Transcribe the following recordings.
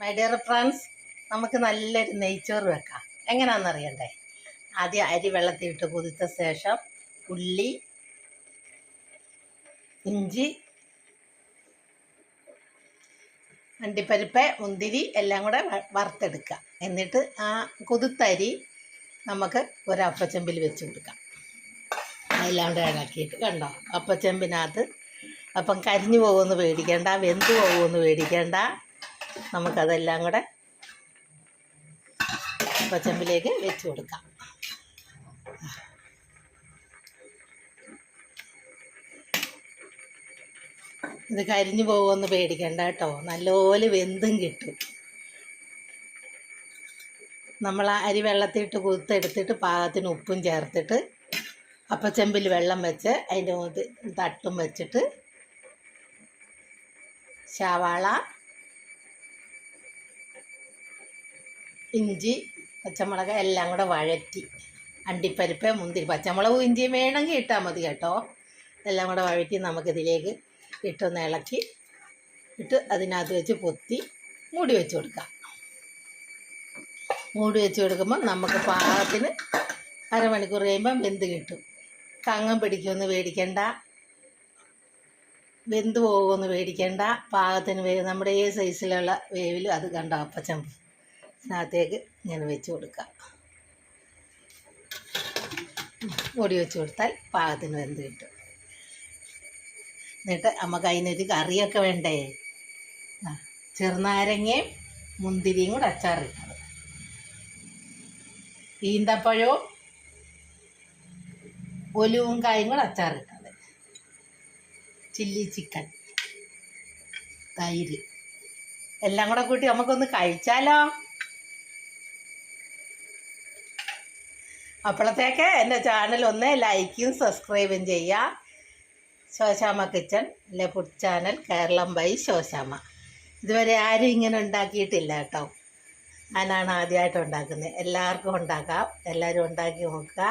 My dear friends നമുക്ക് നല്ലൊരു നെയ്ച്ചോറ് വെക്കാം. എങ്ങനെയാണെന്നറിയണ്ടേ ആദ്യം അരി വെള്ളത്തിലിട്ട് കുതിച്ച ശേഷം ഉള്ളി ഇഞ്ചി അണ്ടിപ്പരിപ്പ് മുന്തിരി എല്ലാം കൂടെ വറുത്തെടുക്കുക. എന്നിട്ട് ആ കുതിത്തരി നമുക്ക് ഒരു അപ്പച്ചെമ്പിൽ വെച്ച് കൊടുക്കാം. എല്ലാം കൂടെ ഇളക്കിയിട്ട് കണ്ടോ? അപ്പച്ചെമ്പിനകത്ത് അപ്പം കരിഞ്ഞു പോകുമെന്ന് പേടിക്കേണ്ട വെന്ത് പോകുമെന്ന് പേടിക്കേണ്ട. നമുക്കതെല്ലാം കൂടെ പച്ചമ്പിലേക്ക് വെച്ച് കൊടുക്കാം. ഇത് കരിഞ്ഞു പോകുമെന്ന് പേടിക്കണ്ട കേട്ടോ. നല്ലപോലെ വെന്തും കിട്ടും. നമ്മൾ അരി വെള്ളത്തിട്ട് കുത്തെടുത്തിട്ട് പാകത്തിന് ഉപ്പും ചേർത്തിട്ട് അപ്പച്ചെമ്പിൽ വെള്ളം വെച്ച് അതിന്റെ തട്ടും വെച്ചിട്ട് ശവാള ഇഞ്ചി പച്ചമുളക് എല്ലാം കൂടെ വഴറ്റി. അണ്ടിപ്പരിപ്പ് മുന്തിരി പച്ചമുളകും ഇഞ്ചിയും വേണമെങ്കിൽ ഇട്ടാൽ മതി കേട്ടോ. എല്ലാം കൂടെ വഴറ്റി നമുക്കിതിലേക്ക് ഇട്ടൊന്ന് ഇളക്കി ഇട്ട് അതിനകത്ത് വെച്ച് പൊത്തി മൂടി വെച്ച് കൊടുക്കാം. മൂടി വെച്ച് കൊടുക്കുമ്പോൾ നമുക്ക് പാകത്തിന് അരമണിക്കൂർ കഴിയുമ്പം വെന്ത് കിട്ടും. കങ്ങം പിടിക്കുമെന്ന് പേടിക്കണ്ട. വെന്ത് പോകുമെന്ന് പേടിക്കണ്ട. പാകത്തിന് നമ്മുടെ ഏത് സൈസിലുള്ള വേവിലും അത് കണ്ടോ അപ്പച്ചമ്പ് അതിനകത്തേക്ക് ഇങ്ങനെ വെച്ച് കൊടുക്കാം പൊടി വെച്ച് കൊടുത്താൽ പാകത്തിന് വെന്ത് കിട്ടും. എന്നിട്ട് നമുക്ക് അതിനൊരു കറിയൊക്കെ വേണ്ടേ? ആ, ചെറുനാരങ്ങയും മുന്തിരിയും കൂടെ അച്ചാറിട്ടത് ഈന്തപ്പഴവും ഒലുവും കായും കൂടെ അച്ചാറിട്ടത് ചില്ലി ചിക്കൻ തൈര് എല്ലാം കൂടെ കൂട്ടി നമുക്കൊന്ന് കഴിച്ചാലോ? അപ്പോഴത്തേക്ക് എന്റെ ചാനൽ ഒന്ന് ലൈക്കും സബ്സ്ക്രൈബും ചെയ്യുക ശോശാമ കിച്ചൺ അല്ലെ food channel Keralam by Shoshama ഇതുവരെ ആരും ഇങ്ങനെ ഉണ്ടാക്കിയിട്ടില്ല കേട്ടോ. ഞാനാണ് ആദ്യമായിട്ട് ഉണ്ടാക്കുന്നത്. എല്ലാവർക്കും ഉണ്ടാക്കാം. എല്ലാവരും ഉണ്ടാക്കി നോക്കുക.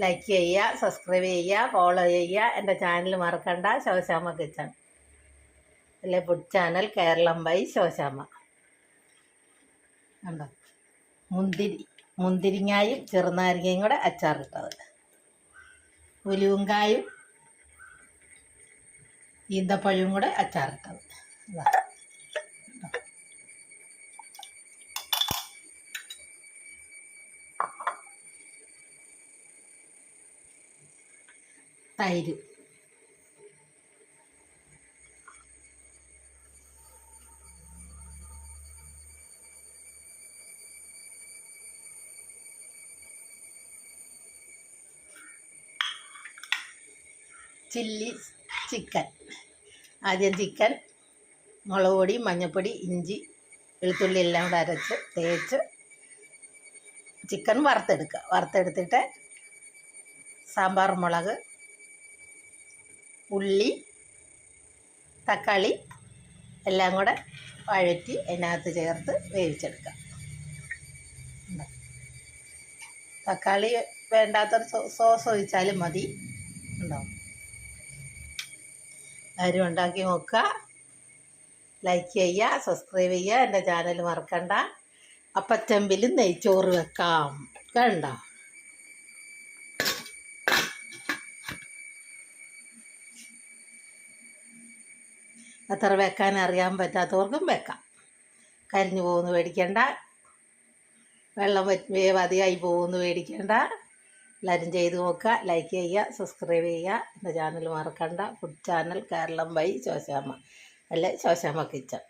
ലൈക്ക് ചെയ്യുക സബ്സ്ക്രൈബ് ചെയ്യുക ഫോളോ ചെയ്യുക. എന്റെ ചാനൽ മറക്കണ്ട. ശോശാമ കിച്ചൺ അല്ലെ food channel Keralam by Shoshama കണ്ടോ? മുന്തിരി. മുന്തിരിങ്ങായും ചെറുനാരങ്ങയും കൂടെ അച്ചാറിട്ടത്. ഉലുവങ്കായും ഈന്തപ്പഴവും കൂടെ അച്ചാറിട്ടത്. തൈര്. Chilli chicken. ആദ്യം ചിക്കൻ മുളക് പൊടി മഞ്ഞൾപ്പൊടി ഇഞ്ചി വെളുത്തുള്ളി എല്ലാം കൂടെ അരച്ച് തേച്ച് ചിക്കൻ വറുത്തെടുക്കുക. വറുത്തെടുത്തിട്ട് സാമ്പാർ മുളക് ഉള്ളി തക്കാളി എല്ലാം കൂടെ വഴറ്റി അതിനകത്ത് ചേർത്ത് വേവിച്ചെടുക്കുക? തക്കാളി വേണ്ടാത്തൊരു സോസ് ഒഴിച്ചാലും മതി. ഉണ്ടോ? ആരും ഉണ്ടാക്കി നോക്കുക. ലൈക്ക് ചെയ്യുക സബ്സ്ക്രൈബ് ചെയ്യുക. എന്റെ ചാനൽ മറക്കണ്ട. അപ്പച്ചമ്പിൽ നെയ്ച്ചോറ് വെക്കാം. കണ്ടോ? അത്ര വെക്കാൻ അറിയാൻ പറ്റാത്തവർക്കും വെക്കാം. കരിഞ്ഞു പോകുന്നു പേടിക്കണ്ട. വെള്ളം വേവതിയായി പോകുന്നു പേടിക്കണ്ട. എല്ലാവരും ചെയ്ത് നോക്കുക ലൈക്ക് ചെയ്യുക സബ്സ്ക്രൈബ് ചെയ്യുക. എന്റെ ചാനൽ മറക്കണ്ട. Food channel Keralam by Shoshamma അല്ലെ? ശോശാമ്മ കിച്ചൺ